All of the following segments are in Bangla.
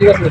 一个是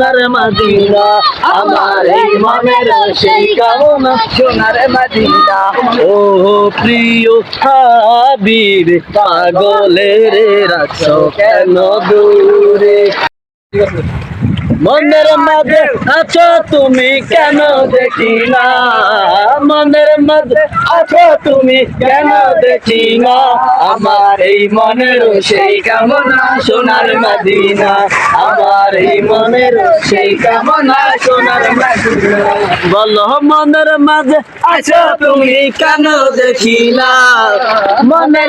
সোনার মাদিনা, আমার এই মনের সেই কামনা সোনার মাদিনা। ও প্রিয় হাবিব, পাগলের রাখছ কেন দূরে? মনের মাঝে আছো তুমি কেন দেখি না মনের মাঝে আছো তুমি কেন দেখি না আমার এই মনের সেই কামনা সোনার মাদিনা। আমার এই মনের সেই কামনা সোনার মাদিনা। বলো, মনের মাঝে আছো তুমি কেন দেখি না মনের